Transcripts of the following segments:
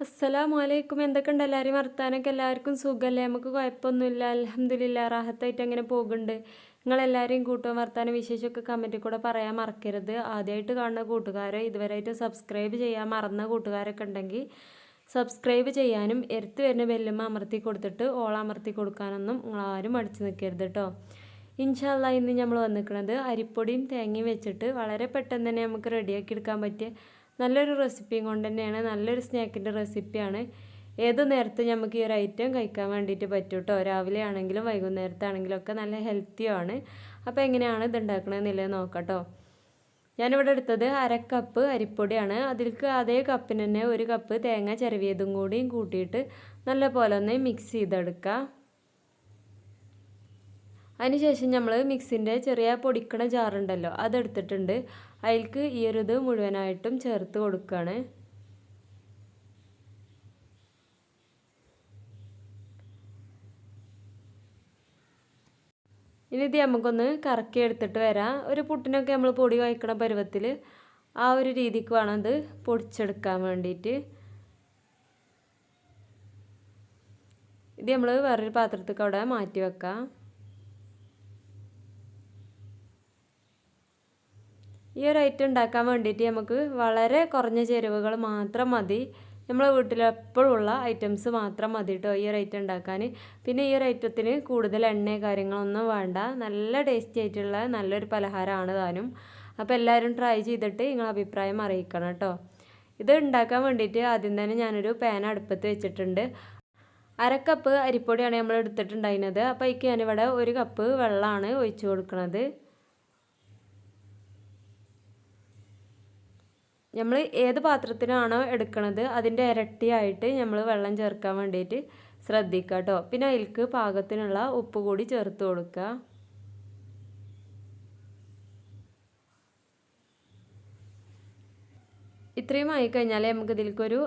അസ്സലാമു അലൈക്കും എന്തൊക്കെയുണ്ട്? എല്ലാവരും വർത്താനൊക്കെ എല്ലാവർക്കും സുഖമല്ലേ? നമുക്ക് കുഴപ്പമൊന്നുമില്ല. അലഹമ്മദില്ല റാഹത്തായിട്ട് അങ്ങനെ പോകുന്നുണ്ട്. നിങ്ങളെല്ലാവരെയും കൂട്ടും വർത്താനം വിശേഷമൊക്കെ കമന്റിൽ കൂടെ പറയാൻ മറക്കരുത്. ആദ്യമായിട്ട് കാണുന്ന കൂട്ടുകാരെ ഇതുവരെയായിട്ട് സബ്സ്ക്രൈബ് ചെയ്യാൻ മറന്ന കൂട്ടുകാരൊക്കെ ഉണ്ടെങ്കിൽ സബ്സ്ക്രൈബ് ചെയ്യാനും എരുത്ത് വരുന്ന ബെല്ലുമ്മ അമർത്തി കൊടുത്തിട്ട് ഓൾ അമർത്തി കൊടുക്കാനൊന്നും നിങ്ങളാരും അടിച്ചു നിൽക്കരുത് കേട്ടോ ഇൻഷാല്ല ഇന്ന് നമ്മൾ വന്നിരിക്കുന്നത് അരിപ്പൊടിയും തേങ്ങയും വെച്ചിട്ട് വളരെ പെട്ടെന്ന് തന്നെ നമുക്ക് റെഡിയാക്കി എടുക്കാൻ പറ്റിയ നല്ലൊരു റെസിപ്പിയും കൊണ്ട് തന്നെയാണ് നല്ലൊരു സ്നാക്കിന്റെ റെസിപ്പിയാണ്. ഏത് നേരത്തെ നമുക്ക് ഈ ഒരു ഐറ്റം കഴിക്കാൻ വേണ്ടിയിട്ട് പറ്റും കേട്ടോ രാവിലെ ആണെങ്കിലും വൈകുന്നേരത്താണെങ്കിലും ഒക്കെ നല്ല ഹെൽത്തിയാണ് അപ്പോൾ എങ്ങനെയാണ് ഇത് ഉണ്ടാക്കണമെന്നില്ല നോക്കാം കേട്ടോ ഞാനിവിടെ എടുത്തത് അര കപ്പ് അരിപ്പൊടിയാണ്. അതിലേക്ക് അതേ കപ്പിന് തന്നെ ഒരു കപ്പ് തേങ്ങ ചിരവിയതും കൂടിയും കൂട്ടിയിട്ട് നല്ല പോലെ ഒന്ന് മിക്സ് ചെയ്തെടുക്കുക അതിനുശേഷം നമ്മൾ മിക്സിന്റെ ചെറിയ പൊടിക്കണ ജാറുണ്ടല്ലോ അതെടുത്തിട്ടുണ്ട്. അതിൽക്ക് ഈ ഒരു ഇത് മുഴുവനായിട്ടും ചേർത്ത് കൊടുക്കുകയാണ് ഇനി ഇത് നമുക്കൊന്ന് കറക്കി എടുത്തിട്ട് വരാം. ഒരു പുട്ടിനൊക്കെ നമ്മൾ പൊടി വായിക്കണ പരുവത്തിൽ ആ ഒരു രീതിക്ക് വേണം ഇത് പൊടിച്ചെടുക്കാൻ വേണ്ടിയിട്ട് ഇത് നമ്മൾ വേറൊരു പാത്രത്തേക്ക് അവിടെ മാറ്റി വെക്കാം. ഈ ഒരു ഐറ്റം ഉണ്ടാക്കാൻ വേണ്ടിയിട്ട് നമുക്ക് വളരെ കുറഞ്ഞ ചേരുവകൾ മാത്രം മതി. നമ്മളെ വീട്ടിലെപ്പോഴുള്ള ഐറ്റംസ് മാത്രം മതി കേട്ടോ ഈ ഒരു ഐറ്റം ഉണ്ടാക്കാൻ. പിന്നെ ഈ ഒരു ഐറ്റത്തിന് കൂടുതൽ എണ്ണ കാര്യങ്ങളൊന്നും വേണ്ട. നല്ല ടേസ്റ്റി ആയിട്ടുള്ള നല്ലൊരു പലഹാരമാണ് താനും. അപ്പോൾ എല്ലാവരും ട്രൈ ചെയ്തിട്ട് നിങ്ങളെ അഭിപ്രായം അറിയിക്കണം കേട്ടോ ഇത് ഉണ്ടാക്കാൻ വേണ്ടിയിട്ട് ആദ്യം തന്നെ ഞാനൊരു പാൻ അടുപ്പത്ത് വെച്ചിട്ടുണ്ട്. അരക്കപ്പ് കപ്പ് അരിപ്പൊടിയാണ് നമ്മൾ എടുത്തിട്ടുണ്ടായിരുന്നത്. അപ്പോൾ അതിക്ക് ഞാനിവിടെ ഒരു കപ്പ് വെള്ളമാണ് ഒഴിച്ചു കൊടുക്കുന്നത് നമ്മൾ ഏത് പാത്രത്തിനാണോ എടുക്കുന്നത് അതിന്റെ ഇരട്ടിയായിട്ട് നമ്മൾ വെള്ളം ചേർക്കാൻ വേണ്ടിയിട്ട് ശ്രദ്ധിക്കുക കേട്ടോ. പിന്നെ അതിൽക്ക് പാകത്തിനുള്ള ഉപ്പ് കൂടി ചേർത്ത് കൊടുക്കുക. ഇത്രയും ആയി കഴിഞ്ഞാൽ നമുക്ക് ഇതിലേക്കൊരു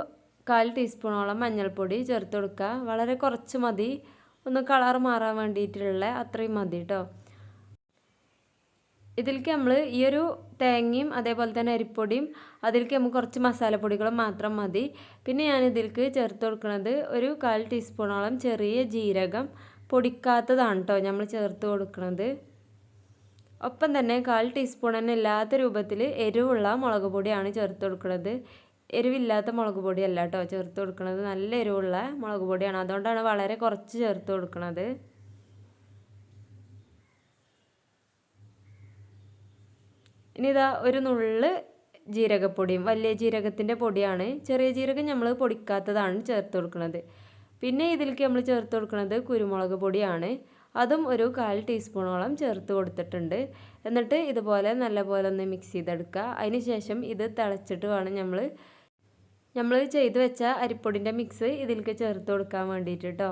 കാൽ ടീസ്പൂണോളം മഞ്ഞൾപ്പൊടി ചേർത്ത് കൊടുക്കുക. വളരെ കുറച്ച് മതി. ഒന്ന് കളർ മാറാൻ വേണ്ടിയിട്ടുള്ള അത്രയും മതി കേട്ടോ. ഇതിലേക്ക് നമ്മൾ ഈ ഒരു തേങ്ങയും അതേപോലെ തന്നെ അരിപ്പൊടിയും അതിലേക്ക് നമുക്ക് കുറച്ച് മസാലപ്പൊടികളും മാത്രം മതി. പിന്നെ ഞാൻ ഇതിലേക്ക് ചേർത്ത് കൊടുക്കുന്നത് ഒരു കാൽ ടീസ്പൂണോളം ചെറിയ ജീരകം പൊടിക്കാത്തതാണ് കേട്ടോ നമ്മൾ ചേർത്ത് കൊടുക്കുന്നത് ഒപ്പം തന്നെ കാൽ ടീസ്പൂൺ തന്നെ ഇല്ലാത്ത രൂപത്തിൽ എരിവുള്ള മുളക് പൊടിയാണ് ചേർത്ത് കൊടുക്കുന്നത് എരിവില്ലാത്ത മുളക് പൊടിയല്ല കേട്ടോ ചേർത്ത് കൊടുക്കുന്നത് നല്ല എരിവുള്ള മുളക് പൊടിയാണ്. അതുകൊണ്ടാണ് വളരെ കുറച്ച് ചേർത്ത് കൊടുക്കുന്നത് ഇനി ഇതാ ഒരു നുള്ള് ജീരകപ്പൊടിയും വലിയ ജീരകത്തിന്റെ പൊടിയാണ്. ചെറിയ ജീരകം നമ്മൾ പൊടിക്കാത്തതാണ് ചേർത്ത് കൊടുക്കുന്നത് പിന്നെ ഇതിലേക്ക് നമ്മൾ ചേർത്ത് കൊടുക്കുന്നത് കുരുമുളക് പൊടിയാണ്. അതും ഒരു കാൽ ടീസ്പൂണോളം ചേർത്ത് കൊടുത്തിട്ടുണ്ട്. എന്നിട്ട് ഇതുപോലെ നല്ലപോലെ ഒന്ന് മിക്സ് ചെയ്തെടുക്കുക. അതിന് ശേഷം ഇത് തിളച്ചിട്ട് വേണം നമ്മൾ നമ്മൾ ചെയ്തു വെച്ച അരിപ്പൊടിന്റെ മിക്സ് ഇതിലേക്ക് ചേർത്ത് കൊടുക്കാൻ വേണ്ടിയിട്ട് കേട്ടോ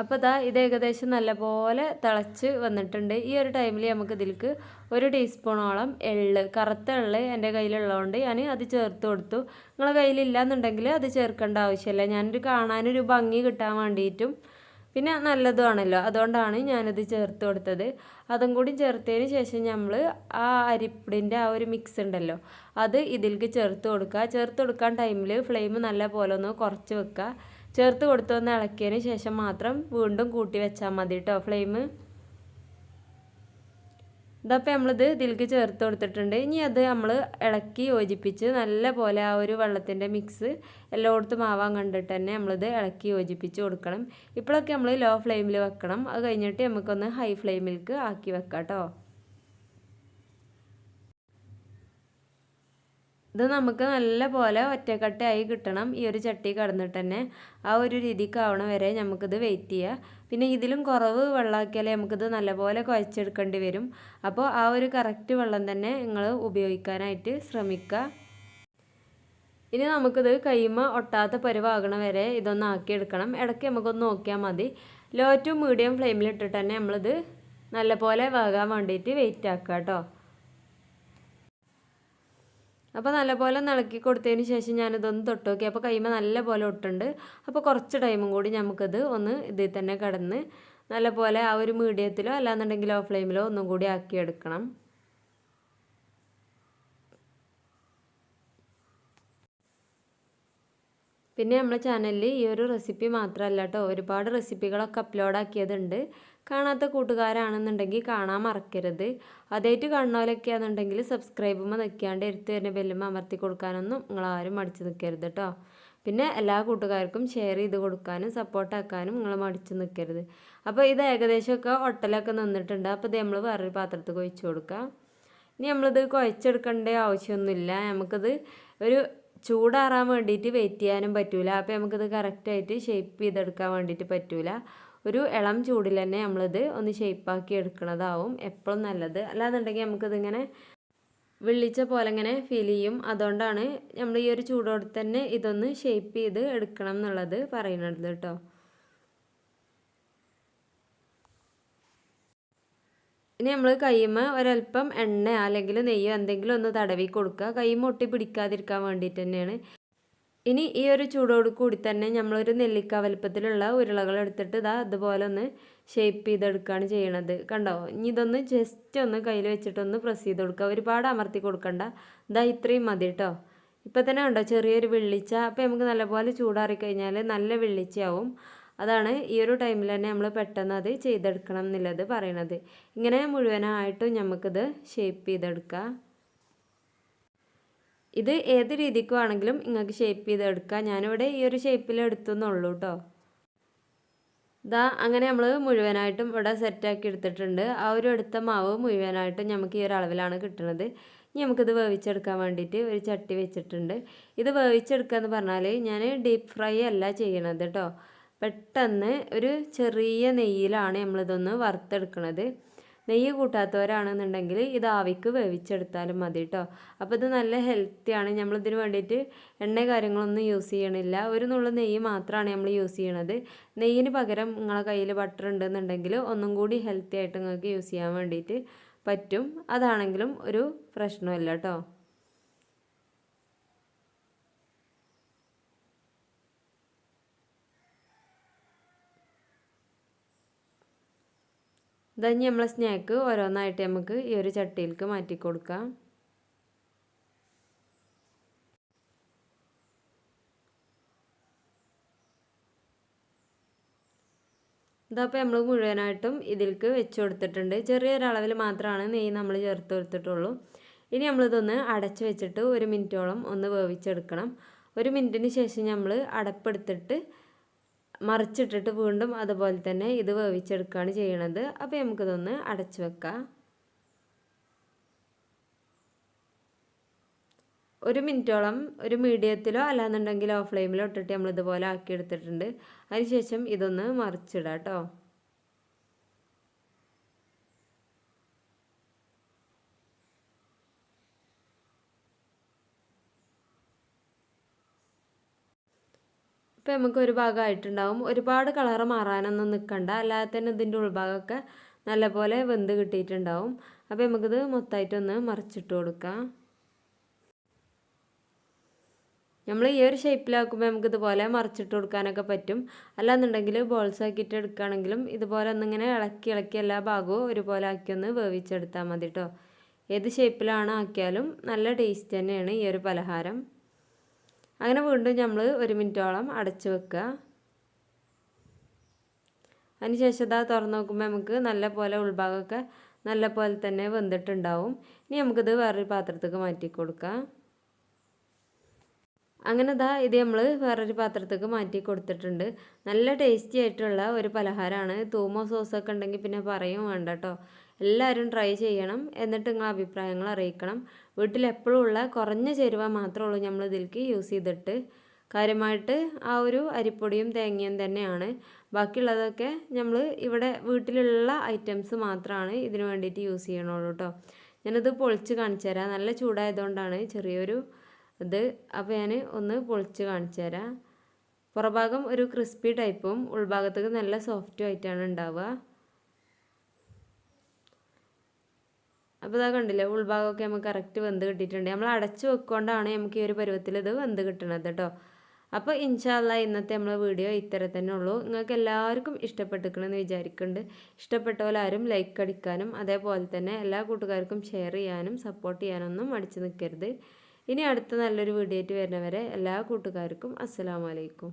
അപ്പോൾ ഇതാ ഇത് ഏകദേശം നല്ലപോലെ തിളച്ച് വന്നിട്ടുണ്ട്. ഈ ഒരു ടൈമിൽ നമുക്ക് ഇതിലേക്ക് ഒരു ടീസ്പൂണോളം എള്ള് കറുത്ത എള്ള് എന്റെ കയ്യിലുള്ളതുകൊണ്ട് ഞാൻ അത് ചേർത്ത് കൊടുത്തു. നിങ്ങളെ കയ്യിലില്ലാന്നുണ്ടെങ്കിൽ അത് ചേർക്കേണ്ട ആവശ്യമില്ല. ഞാനൊരു കാണാനൊരു ഭംഗി കിട്ടാൻ വേണ്ടിയിട്ടും പിന്നെ നല്ലതുമാണല്ലോ. അതുകൊണ്ടാണ് ഞാനത് ചേർത്ത് കൊടുത്തത്. അതും കൂടി ചേർത്തതിന് ശേഷം നമ്മൾ ആ അരിപ്പിടിന്റെ ആ ഒരു മിക്സ് ഉണ്ടല്ലോ അത് ഇതിലേക്ക് ചേർത്ത് കൊടുക്കുക. ചേർത്ത് കൊടുക്കാൻ ടൈമിൽ ഫ്ലെയിം നല്ല പോലെ ഒന്ന് കുറച്ച് വെക്കുക. ചേർത്ത് കൊടുത്തൊന്ന് ഇളക്കിയതിന് ശേഷം മാത്രം വീണ്ടും കൂട്ടി വെച്ചാൽ മതി കേട്ടോ ഫ്ലെയിം ഇതപ്പോൾ നമ്മളിത് ഇതിലേക്ക് ചേർത്ത് കൊടുത്തിട്ടുണ്ട്. ഇനി അത് നമ്മൾ ഇളക്കി യോജിപ്പിച്ച് നല്ല പോലെ ആ ഒരു വെള്ളത്തിന്റെ മിക്സ് എല്ലായിടത്തും ആവാൻ കണ്ടിട്ട് തന്നെ നമ്മളിത് ഇളക്കി യോജിപ്പിച്ച് കൊടുക്കണം. ഇപ്പോഴൊക്കെ നമ്മൾ ലോ ഫ്ലെയിമിൽ വെക്കണം. അത് കഴിഞ്ഞിട്ട് നമുക്കൊന്ന് ഹൈ ഫ്ലെയിമിലേക്ക് ആക്കി വെക്കാം കേട്ടോ ഇത് നമുക്ക് നല്ല പോലെ ഒറ്റക്കട്ടയായി കിട്ടണം. ഈ ഒരു ചട്ടി കടന്നിട്ട് തന്നെ ആ ഒരു രീതിക്കാവണ വരെ നമുക്കിത് വെയിറ്റ് ചെയ്യുക പിന്നെ ഇതിലും കുറവ് വെള്ളമാക്കിയാലേ നമുക്കിത് നല്ലപോലെ കുഴച്ചെടുക്കേണ്ടി വരും. അപ്പോൾ ആ ഒരു കറക്റ്റ് വെള്ളം തന്നെ നിങ്ങൾ ഉപയോഗിക്കാനായിട്ട് ശ്രമിക്കുക. ഇനി നമുക്കിത് കൈമ ഒട്ടാത്ത പരുവാകണ വരെ ഇതൊന്ന് ആക്കിയെടുക്കണം. ഇടയ്ക്ക് നമുക്കൊന്ന് നോക്കിയാൽ മതി. ലോ ടു മീഡിയം ഫ്ലെയിമിലിട്ടിട്ട് തന്നെ നമ്മളിത് നല്ലപോലെ വേകാൻ വേണ്ടിയിട്ട് വെയിറ്റ് ആക്കുക കേട്ടോ. അപ്പോൾ നല്ലപോലെ ഇളക്കി കൊടുത്തതിന് ശേഷം ഞാനിതൊന്ന് തൊട്ട് നോക്കി. അപ്പോൾ കൈമ നല്ലപോലെ ഒട്ടുണ്ട്. അപ്പോൾ കുറച്ച് ടൈമും കൂടി നമുക്കത് ഒന്ന് ഇതിൽ തന്നെ കിടന്ന് നല്ലപോലെ ആ ഒരു മീഡിയത്തിലോ അല്ലാന്നുണ്ടെങ്കിൽ ഓഫ് ഫ്ലെയിമിലോ ഒന്നും കൂടി ആക്കിയെടുക്കണം. പിന്നെ നമ്മളെ ചാനലിൽ ഈ ഒരു റെസിപ്പി മാത്രമല്ല കേട്ടോ ഒരുപാട് റെസിപ്പികളൊക്കെ അപ്ലോഡ് ആക്കിയതുണ്ട്. കാണാത്ത കൂട്ടുകാരാണെന്നുണ്ടെങ്കിൽ കാണാൻ മറക്കരുത്. അതായിട്ട് കാണുന്നവരൊക്കെയാണെന്നുണ്ടെങ്കിൽ സബ്സ്ക്രൈബുമ്പോൾ നിൽക്കാണ്ട് എടുത്തു വരുന്ന ബെല്ലുമ്പോൾ അമർത്തി കൊടുക്കാനൊന്നും നിങ്ങളാരും മടിച്ച് നിൽക്കരുത് കേട്ടോ പിന്നെ എല്ലാ കൂട്ടുകാർക്കും ഷെയർ ചെയ്ത് കൊടുക്കാനും സപ്പോർട്ടാക്കാനും നിങ്ങൾ മടിച്ച് നിൽക്കരുത് അപ്പോൾ ഇത് ഏകദേശമൊക്കെ ഒട്ടലൊക്കെ നിന്നിട്ടുണ്ട്. അപ്പോൾ ഇത് നമ്മൾ വേറൊരു പാത്രത്തിൽ ഒഴിച്ച് കൊടുക്കാം. ഇനി നമ്മളിത് കുഴച്ചെടുക്കേണ്ട ആവശ്യമൊന്നുമില്ല. നമുക്കിത് ഒരു ചൂടാറാൻ വേണ്ടിയിട്ട് വെയിറ്റ് ചെയ്യാനും പറ്റൂല. അപ്പോൾ നമുക്കിത് കറക്റ്റായിട്ട് ഷേപ്പ് ചെയ്തെടുക്കാൻ വേണ്ടിയിട്ട് പറ്റൂല. ഒരു ഇളം ചൂടിൽ തന്നെ നമ്മളിത് ഒന്ന് ഷേപ്പാക്കി എടുക്കുന്നതാവും എപ്പോഴും നല്ലത്. അല്ലാന്നുണ്ടെങ്കിൽ നമുക്കിതിങ്ങനെ വിളിച്ച പോലെ ഇങ്ങനെ ഫീൽ ചെയ്യും. അതുകൊണ്ടാണ് നമ്മൾ ഈ ഒരു ചൂടോടെ തന്നെ ഇതൊന്ന് ഷേപ്പ് ചെയ്ത് എടുക്കണം എന്നുള്ളത് പറയുന്നത് കേട്ടോ. ഇനി നമ്മൾ കയ്യുമ്മ ഒരല്പം എണ്ണ അല്ലെങ്കിൽ നെയ്യോ എന്തെങ്കിലും ഒന്ന് തടവി കൊടുക്കുക. കയ്യുമ്മ ഒട്ടി പിടിക്കാതിരിക്കാൻ വേണ്ടിയിട്ട് തന്നെയാണ്. ഇനി ഈ ഒരു ചൂടോട് കൂടി തന്നെ നമ്മളൊരു നെല്ലിക്ക വലുപ്പത്തിലുള്ള ഉരുളകൾ എടുത്തിട്ട് ഇതാ അതുപോലെ ഒന്ന് ഷേപ്പ് ചെയ്തെടുക്കുകയാണ് ചെയ്യണത്. കണ്ടോ? ഇനി ഇതൊന്ന് ജസ്റ്റ് ഒന്ന് കയ്യിൽ വെച്ചിട്ടൊന്ന് പ്രസ് ചെയ്ത് കൊടുക്കുക. ഒരുപാട് അമർത്തി കൊടുക്കണ്ട. ഇതാ ഇത്രയും മതി കേട്ടോ ഇപ്പം തന്നെ ഉണ്ടോ ചെറിയൊരു വെള്ളിച്ച. അപ്പോൾ നമുക്ക് നല്ലപോലെ ചൂടാറി കഴിഞ്ഞാൽ നല്ല വെള്ളിച്ചയാവും. അതാണ് ഈ ഒരു ടൈമിൽ തന്നെ നമ്മൾ പെട്ടെന്ന് അത് ചെയ്തെടുക്കണം എന്നുള്ളത് പറയണത്. ഇങ്ങനെ മുഴുവനായിട്ടും നമുക്കിത് ഷേപ്പ് ചെയ്തെടുക്കാം. ഇത് ഏത് രീതിക്ക് വേണമെങ്കിലും നിങ്ങൾക്ക് ഷേപ്പ് ചെയ്തെടുക്കാം. ഞാനിവിടെ ഈ ഒരു ഷേപ്പിൽ എടുത്തുന്നുള്ളൂ കേട്ടോ ഇതാ അങ്ങനെ നമ്മൾ മുഴുവനായിട്ടും ഇവിടെ സെറ്റാക്കി എടുത്തിട്ടുണ്ട്. ആ ഒരു എടുത്ത മാവ് മുഴുവനായിട്ടും നമുക്ക് ഈ ഒരു അളവിലാണ് കിട്ടുന്നത് ഇനി നമുക്കിത് വേവിച്ചെടുക്കാൻ വേണ്ടിയിട്ട് ഒരു ചട്ടി വെച്ചിട്ടുണ്ട്. ഇത് വേവിച്ചെടുക്കുക എന്ന് പറഞ്ഞാൽ ഞാൻ ഡീപ്പ് ഫ്രൈ അല്ല ചെയ്യണത് കേട്ടോ പെട്ടെന്ന് ഒരു ചെറിയ നെയ്യിലാണ് നമ്മളിതൊന്ന് വറുത്തെടുക്കുന്നത് നെയ്യ് കൂട്ടാത്തവരാണെന്നുണ്ടെങ്കിൽ ഇത് ആവിക്ക് വേവിച്ചെടുത്താലും മതി കേട്ടോ അപ്പോൾ ഇത് നല്ല ഹെൽത്തിയാണ് നമ്മളിതിന് വേണ്ടിയിട്ട് എണ്ണ കാര്യങ്ങളൊന്നും യൂസ് ചെയ്യണില്ല. ഒരു നുള്ള നെയ്യ് മാത്രമാണ് നമ്മൾ യൂസ് ചെയ്യണത്. നെയ്യിന് പകരം നിങ്ങളെ കയ്യിൽ ബട്ടർ ഉണ്ടെന്നുണ്ടെങ്കിൽ ഒന്നും കൂടി ഹെൽത്തി ആയിട്ട് നിങ്ങൾക്ക് യൂസ് ചെയ്യാൻ വേണ്ടിയിട്ട് പറ്റും. അതാണെങ്കിലും ഒരു പ്രശ്നമില്ല കേട്ടോ ഇതഞ്ഞ് നമ്മളെ സ്നാക്ക് ഓരോന്നായിട്ട് നമുക്ക് ഈ ഒരു ചട്ടിയിലേക്ക് മാറ്റി കൊടുക്കാം. ഇതപ്പോൾ നമ്മൾ മുഴുവനായിട്ടും ഇതിലേക്ക് വെച്ച് കൊടുത്തിട്ടുണ്ട്. ചെറിയൊരളവിൽ മാത്രമാണ് നെയ്യ് നമ്മൾ ചേർത്ത് കൊടുത്തിട്ടുള്ളൂ. ഇനി നമ്മളിതൊന്ന് അടച്ച് വെച്ചിട്ട് ഒരു മിനിറ്റോളം ഒന്ന് വേവിച്ചെടുക്കണം. ഒരു മിനിറ്റിന് ശേഷം നമ്മൾ അടപ്പെടുത്തിട്ട് മറിച്ചിട്ടിട്ട് വീണ്ടും അതുപോലെ തന്നെ ഇത് വേവിച്ചെടുക്കുകയാണ് ചെയ്യണത്. അപ്പോൾ നമുക്കിതൊന്ന് അടച്ചു വെക്കാം. ഒരു മിനിറ്റോളം ഒരു മീഡിയത്തിലോ അല്ലാന്നുണ്ടെങ്കിൽ ഓഫ് ഫ്ലെയിമിലോ ഇട്ടിട്ട് നമ്മൾ ഇതുപോലെ ആക്കി എടുത്തിട്ടുണ്ട് അതിനുശേഷം ഇതൊന്ന് മറിച്ചിടാം കേട്ടോ. ഇപ്പോൾ നമുക്ക് ഒരു ഭാഗമായിട്ടുണ്ടാവും. ഒരുപാട് കളർ മാറാനൊന്നും നിൽക്കണ്ട അല്ലാതെ തന്നെ ഇതിന്റെ ഉൾഭാഗമൊക്കെ നല്ലപോലെ വെന്ത് കിട്ടിയിട്ടുണ്ടാവും. അപ്പോൾ നമുക്കിത് മൊത്തമായിട്ടൊന്ന് മറിച്ചിട്ട് കൊടുക്കാം. നമ്മൾ ഈ ഒരു ഷേപ്പിലാക്കുമ്പോൾ നമുക്ക് ഇതുപോലെ മറിച്ചിട്ട് കൊടുക്കാനൊക്കെ പറ്റും. അല്ലാന്നുണ്ടെങ്കിൽ ബോൾസ് ആക്കിയിട്ട് എടുക്കുകയാണെങ്കിലും ഇതുപോലെ ഒന്നിങ്ങനെ ഇളക്കി ഇളക്കി എല്ലാ ഭാഗവും ഒരുപോലെ ആക്കി ഒന്ന് വേവിച്ചെടുത്താൽ മതി കേട്ടോ ഏത് ഷേപ്പിലാണ് ആക്കിയാലും നല്ല ടേസ്റ്റ് തന്നെയാണ് ഈ ഒരു പലഹാരം. അങ്ങനെ വീണ്ടും നമ്മൾ ഒരു മിനിറ്റോളം അടച്ചു വെക്കുക. അതിനുശേഷം ഇതാ തുറന്ന് നോക്കുമ്പോൾ നമുക്ക് നല്ല പോലെ ഉൾഭാഗമൊക്കെ നല്ല പോലെ തന്നെ വെന്തിട്ടുണ്ടാവും. ഇനി നമുക്കിത് വേറൊരു പാത്രത്തേക്ക് മാറ്റി കൊടുക്കാം. അങ്ങനെ ഇതാ ഇത് നമ്മൾ വേറൊരു പാത്രത്തേക്ക് മാറ്റി കൊടുത്തിട്ടുണ്ട്. നല്ല ടേസ്റ്റി ആയിട്ടുള്ള ഒരു പലഹാരമാണ്. തൂമോ സോസൊക്കെ ഉണ്ടെങ്കിൽ പിന്നെ പറയും വേണ്ട കേട്ടോ. എല്ലാവരും ട്രൈ ചെയ്യണം. എന്നിട്ട് നിങ്ങൾ അഭിപ്രായങ്ങൾ അറിയിക്കണം. വീട്ടിലെപ്പോഴും ഉള്ള കുറഞ്ഞ ചേരുവ മാത്രമേ ഉള്ളൂ നമ്മൾ ഇതിലേക്ക് യൂസ് ചെയ്തിട്ട്. കാര്യമായിട്ട് ആ ഒരു അരിപ്പൊടിയും തേങ്ങയും തന്നെയാണ്. ബാക്കിയുള്ളതൊക്കെ നമ്മൾ ഇവിടെ വീട്ടിലുള്ള ഐറ്റംസ് മാത്രമാണ് ഇതിന് വേണ്ടിയിട്ട് യൂസ് ചെയ്യണുള്ളൂ കേട്ടോ ഞാനത് പൊളിച്ച് കാണിച്ചു തരാം. നല്ല ചൂടായതുകൊണ്ടാണ് ചെറിയൊരു ഇത്. അപ്പോൾ ഞാൻ ഒന്ന് പൊളിച്ച് കാണിച്ചു തരാം. പുറഭാഗം ഒരു ക്രിസ്പി ടൈപ്പും ഉൾഭാഗത്തേക്ക് നല്ല സോഫ്റ്റും ആയിട്ടാണ് ഉണ്ടാവുക. അപ്പോൾ ഇതാ കണ്ടില്ലേ ഉൾഭാഗമൊക്കെ നമുക്ക് കറക്റ്റ് വെന്ത് കിട്ടിയിട്ടുണ്ട്. നമ്മൾ അടച്ച് വെക്കൊണ്ടാണ് നമുക്ക് ഈ ഒരു പരുവത്തിൽ ഇത് വെന്ത് കിട്ടണത് കേട്ടോ അപ്പോൾ ഇൻഷാല്ല ഇന്നത്തെ നമ്മളെ വീഡിയോ ഇത്തരം തന്നെ ഉള്ളൂ. നിങ്ങൾക്ക് എല്ലാവർക്കും ഇഷ്ടപ്പെട്ടിരിക്കണമെന്ന് വിചാരിക്കുന്നുണ്ട് ഇഷ്ടപ്പെട്ടവരാരും ലൈക്ക് അടിക്കാനും അതേപോലെ തന്നെ എല്ലാ കൂട്ടുകാർക്കും ഷെയർ ചെയ്യാനും സപ്പോർട്ട് ചെയ്യാനൊന്നും മടിച്ച് നിൽക്കരുത് ഇനി അടുത്ത നല്ലൊരു വീഡിയോ ആയിട്ട് വരുന്നവരെ എല്ലാ കൂട്ടുകാർക്കും അസ്സലാമലൈക്കും